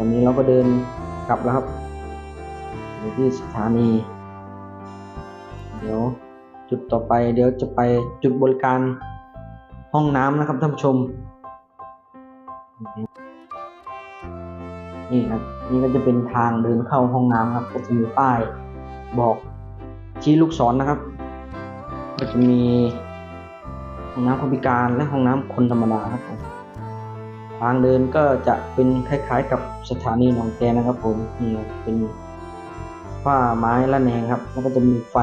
ตอนนี้เราก็เดินกลับแล้วครับอยู่ที่สถานี เดี๋ยวจุดต่อไป เดี๋ยวจะไปจุดบริการห้องน้ำนะครับท่านผู้ชม นี่ครับนี่ก็จะเป็นทางเดินเข้าห้องน้ำครับก็จะมีป้ายบอกชี้ลูกศรนะครับ ก็จะมีห้องน้ำคนพิการและห้องน้ำคนธรรมดาครับผม ทางเดินก็จะเป็นคล้ายๆ กับสถานีหนองแกนะครับผมนี่เป็นฝ้าไม้ละแนงครับ แล้วก็จะมีไฟ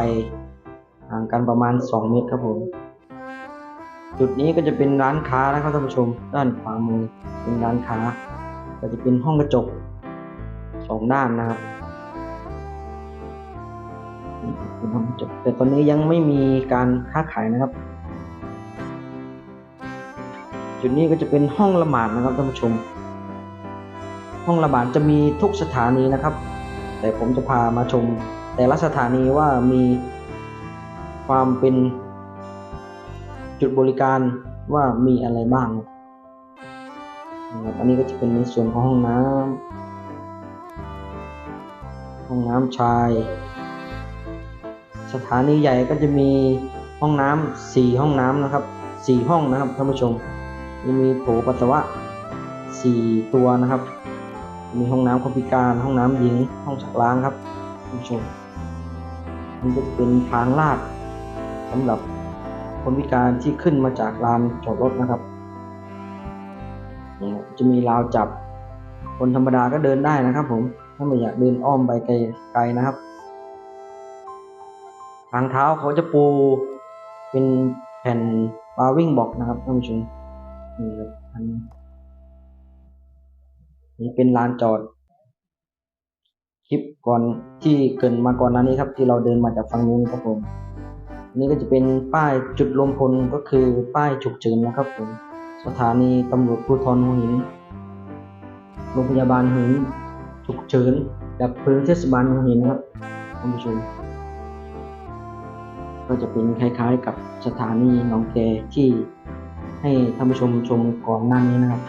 ห่างกันประมาณ 2 เมตรครับผม จุดนี้ก็จะเป็นร้านค้านะครับท่านผู้ชม ด้านขวามือเป็นร้านค้า ก็จะเป็นห้องกระจกสองด้านนะครับเป็นห้องกระจกแต่ตอนนี้ยังไม่มีการค้าขายนะครับ จุดนี้ก็จะเป็นห้องละหมาดนะครับท่านผู้ชม ห้องละหมาดจะมีทุกสถานีนะครับ แต่ผมจะพามาชม แต่ละสถานีว่ามีความเป็นจุดบริการว่ามีอะไรบ้างนะครับอันนี้ก็จะเป็นในส่วนของห้องน้ำห้องน้ำชาย สถานีใหญ่ก็จะมีห้องน้ำสี่ห้องน้ำนะครับสี่ห้องนะครับท่านผู้ชม มีโถปัสสาวะสี่ตัวนะครับ มีห้องน้ำคนพิการห้องน้ำหญิง ห้องชักล้างครับท่านผู้ชมมันก็จะเป็นทางลาดสำหรับคนพิการที่ขึ้นมาจากลานจอดรถนะครับจะมีราวจับ คนธรรมดาก็เดินได้นะครับ ผมถ้าไม่อยากเดินอ้อมไปไกลไกลนะครับ ทางเท้าเขาจะปูเป็นแผ่นบาวิ่งบอกนะครับท่านผู้ชม นี่ครับอันนี้นี่เป็นลานจอด คลิปก่อนที่เกินมาก่อนหน้านี้ครับ ที่เราเดินมาจากฝั่งนู้นครับผมนนี้ก็จะเป็นป้ายจุดรวมพลก็คือป้ายฉุกเฉินนะครับผมสถานีตำรวจภูธรหัวหินโรงพยาบาลหัวหินฉุกเฉินดับเพลิงเทศบาลหัวหินนะครับท่านผู้ชมก็จะเป็นคล้ายๆกับสถานีหนองแกที่ ให้ท่านผู้ชมชมก่อนหน้านี้นะครับ